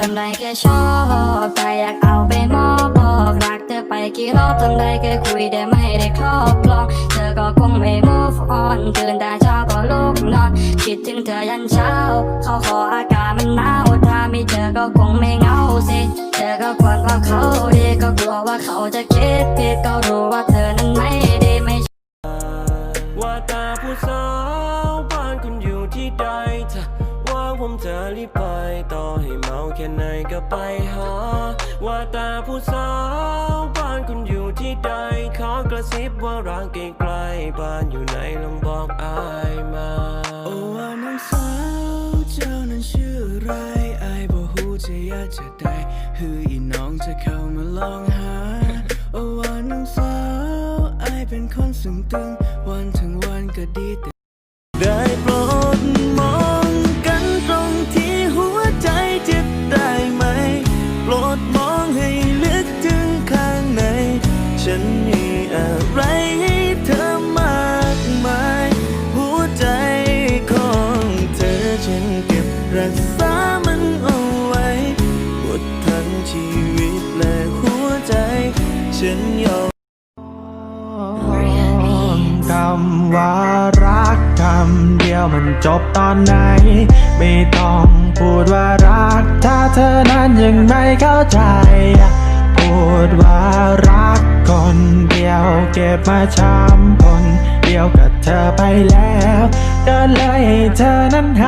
ทำได้แค่ชอบแต่อยากเอาไปมอบบอกรักเธอไปกี่รอบทำได้แค่คุยแต่ไม่ได้ครอบครองเธอก็คงไม่ move on ตื่นแต่เช้าก็ลุกนอน คิดถึงเธอยันเช้า เขาขออากาศมันหนาวถ้าไม่เจอก็คงไม่เหงาสิเธอก็ควรว่าเขาดีก็กลัวว่าเขาจะคิดผิดก็รู้ว่าเธอนั้นไม่ดีไม่ว่าตาผู้สาว รีบไป ต่อให้เมาแค่ไหนก็ไปหา ว่าตาผู้สาวบ้านคุณอยู่ที่ใด ขอกระซิบว่ารักใกล้ๆบ้านอยู่ไหนลองบอกอายมา โอ้ว่าน้องสาวเจ้านั้นชื่ออะไรอายบ่ฮู้จะยากจะได้ฮืออีน้องจะเข้ามาลองหา โอ้ว่าน้องสาวอายเป็นคนสึงตึง วันถึงวันก็ดีแต่ ฉันมีอะไรให้เธอมากมาย หัวใจของเธอฉันเก็บรักษามันเอาไว้หมดทั้งชีวิตและหัวใจ ฉันยอมคำว่ารักคำเดียวมันจบตอนไหน ไม่ต้องพูดว่ารัก ถ้าเธอนั้นยังไม่เข้าใจ เก็บมาช้ำคนเดียวกับเธอไปแล้ว ก็เลยให้เธอนั้นหา